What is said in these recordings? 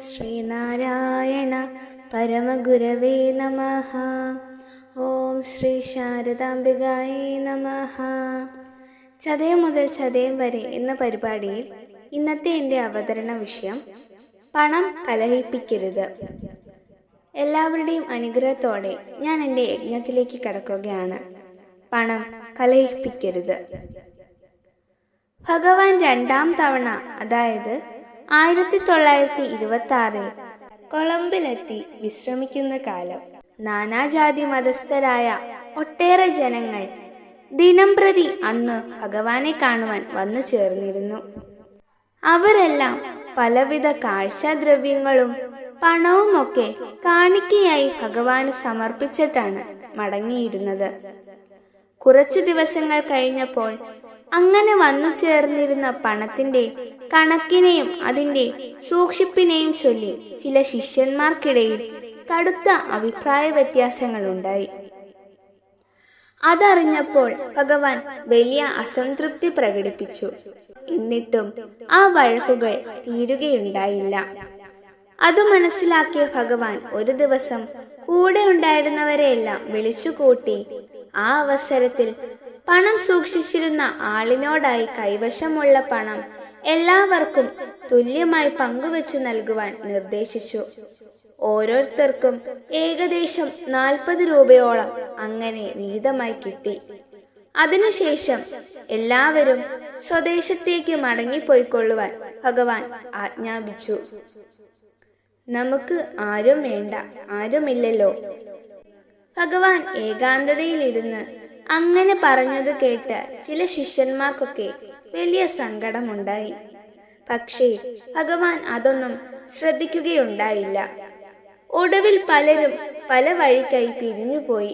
ശ്രീനാരായണ പരമഗുരവേ നമ. ഓം ശ്രീ ശാരദാംബികായേ നമ. ചതയം മുതൽ ചതയം വരെ എന്ന പരിപാടിയിൽ ഇന്നത്തെ എന്റെ അവതരണ വിഷയം പണം കലഹിപ്പിക്കരുത്. എല്ലാവരുടെയും അനുഗ്രഹത്തോടെ ഞാൻ എന്റെ യജ്ഞത്തിലേക്ക് കടക്കുകയാണ്. പണം കലഹിപ്പിക്കരുത്. ഭഗവാൻ രണ്ടാം തവണ അതായത് ആയിരത്തി തൊള്ളായിരത്തി ഇരുപത്തി ആറിൽ കൊളംബിലെത്തി വിശ്രമിക്കുന്ന കാലം. നാനാജാതി മതസ്ഥരായ ഒട്ടേറെ ജനങ്ങൾ ദിനം പ്രതി അന്ന് ഭഗവാനെ കാണുവാൻ വന്നു ചേർന്നിരുന്നു. അവരെല്ലാം പലവിധ കാഴ്ചാദ്രവ്യങ്ങളും പണവുമൊക്കെ കാണിക്കയായി ഭഗവാന് സമർപ്പിച്ചിട്ടാണ് മടങ്ങിയിരുന്നത്. കുറച്ചു ദിവസങ്ങൾ കഴിഞ്ഞപ്പോൾ അങ്ങനെ വന്നു ചേർന്നിരുന്ന പണത്തിന്റെ കണക്കിനെയും അതിന്റെ സൂക്ഷിപ്പിനെയും ചൊല്ലി ചില ശിഷ്യന്മാർക്കിടയിൽ കടുത്ത അഭിപ്രായ വ്യത്യാസങ്ങളുണ്ടായി. അതറിഞ്ഞപ്പോൾ ഭഗവാൻ വലിയ അസംതൃപ്തി പ്രകടിപ്പിച്ചു. എന്നിട്ടും ആ വഴക്കുകൾ തീരുകയുണ്ടായില്ല. അത് മനസ്സിലാക്കിയ ഭഗവാൻ ഒരു ദിവസം കൂടെ ഉണ്ടായിരുന്നവരെയെല്ലാം വിളിച്ചുകൂട്ടി ആ അവസരത്തിൽ പണം സൂക്ഷിച്ചിരുന്ന ആളിനോടായി കൈവശമുള്ള പണം എല്ലാവർക്കും തുല്യമായി പങ്കുവെച്ചു നൽകുവാൻ നിർദ്ദേശിച്ചു. ഓരോരുത്തർക്കും ഏകദേശം നാൽപ്പത് രൂപയോളം അങ്ങനെ വീതമായി കിട്ടി. അതിനുശേഷം എല്ലാവരും സ്വദേശത്തേക്ക് മടങ്ങിപ്പോയിക്കൊള്ളുവാൻ ഭഗവാൻ ആജ്ഞാപിച്ചു. നമുക്ക് ആരും വേണ്ട ആരുമില്ലല്ലോ. ഭഗവാൻ ഏകാന്തതയിലിരുന്ന് അങ്ങനെ പറഞ്ഞത് കേട്ട് ചില ശിഷ്യന്മാർക്കൊക്കെ വലിയ സങ്കടമുണ്ടായി. പക്ഷേ ഭഗവാൻ അതൊന്നും ശ്രദ്ധിക്കുകയുണ്ടായില്ല. ഒടുവിൽ പലരും പല വഴിക്കായി പിരിഞ്ഞുപോയി.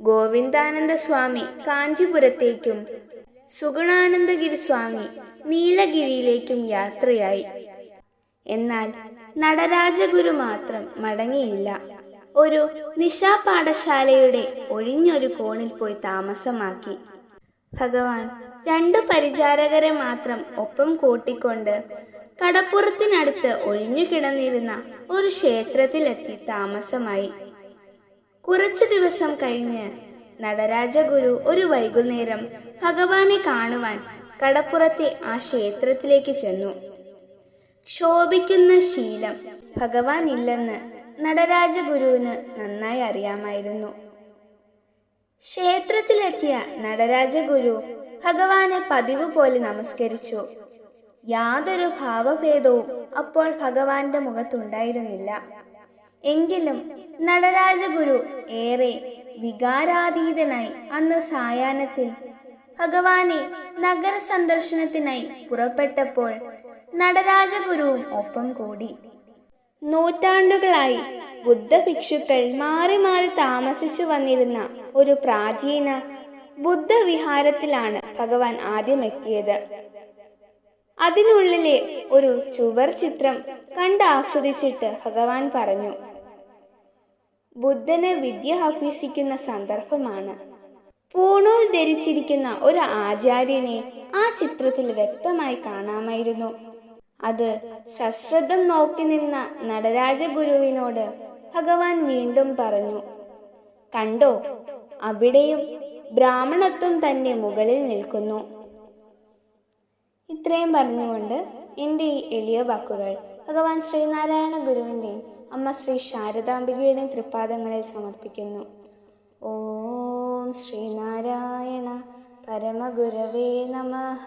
ഗോവിന്ദാനന്ദ സ്വാമി കാഞ്ചിപുരത്തേക്കും സുഗുണാനന്ദഗിരി സ്വാമി നീലഗിരിയിലേക്കും യാത്രയായി. എന്നാൽ നടരാജഗുരു മാത്രം മടങ്ങിയില്ല. ഒരു നിശാ പാഠശാലയുടെ ഒഴിഞ്ഞൊരു കോണിൽ പോയി താമസമാക്കി. ഭഗവാൻ രണ്ടു പരിചാരകരെ മാത്രം ഒപ്പം കൂട്ടിക്കൊണ്ട് കടപ്പുറത്തിനടുത്ത് ഒഴിഞ്ഞു കിടന്നിരുന്ന ഒരു ക്ഷേത്രത്തിലെത്തി താമസമായി. കുറച്ചു ദിവസം കഴിഞ്ഞ് നടരാജഗുരു ഒരു വൈകുന്നേരം ഭഗവാനെ കാണുവാൻ കടപ്പുറത്തെ ആ ക്ഷേത്രത്തിലേക്ക് ചെന്നു. ക്ഷോഭിക്കുന്ന ശീലം ഭഗവാൻ ഇല്ലെന്ന് നടരാജഗുരുവിന് നന്നായി അറിയാമായിരുന്നു. ക്ഷേത്രത്തിലെത്തിയ നടരാജഗുരു ഭഗവാനെ പതിവ് പോലെ നമസ്കരിച്ചു. യാതൊരു ഭാവഭേദവും അപ്പോൾ ഭഗവാന്റെ മുഖത്തുണ്ടായിരുന്നില്ല. എങ്കിലും നടരാജഗുരു ഏറെ വികാരാതീതനായി അന്ന് സായാഹ്നത്തിൽ ഭഗവാനെ നഗര സന്ദർശനത്തിനായി പുറപ്പെട്ടപ്പോൾ നടരാജഗുരുവും ഒപ്പം കൂടി. നൂറ്റാണ്ടുകളായി ബുദ്ധഭിക്ഷുക്കൾ മാറി മാറി താമസിച്ചു വന്നിരുന്ന ഒരു പ്രാചീന ബുദ്ധവിഹാരത്തിലാണ് ഭഗവാൻ ആദ്യം എത്തിയത് അതിനുള്ളിലെ ഒരു ചുവർ ചിത്രം കണ്ട് ആസ്വദിച്ചിട്ട് ഭഗവാൻ പറഞ്ഞു ബുദ്ധനെ വിദ്യ അഭ്യസിക്കുന്ന സന്ദർഭമാണ്. പൂണൂൽ ധരിച്ചിരിക്കുന്ന ഒരു ആചാര്യനെ ആ ചിത്രത്തിൽ വ്യക്തമായി കാണാമായിരുന്നു. അത് സശ്രദ്ധം നോക്കി നിന്ന നടരാജഗുരുവിനോട് ഭഗവാൻ വീണ്ടും പറഞ്ഞു കണ്ടോ അവിടെയും ബ്രാഹ്മണത്വം തന്നെ മുകളിൽ നിൽക്കുന്നു ഇത്രയും പറഞ്ഞുകൊണ്ട് എന്റെ ഈ എളിയ വാക്കുകൾ ഭഗവാൻ ശ്രീനാരായണ ഗുരുവിന്റെയും അമ്മ ശ്രീ ശാരദാംബികയുടെയും തൃപ്പാദങ്ങളിൽ സമർപ്പിക്കുന്നു. ഓം ശ്രീനാരായണ പരമഗുരവേ നമഃ.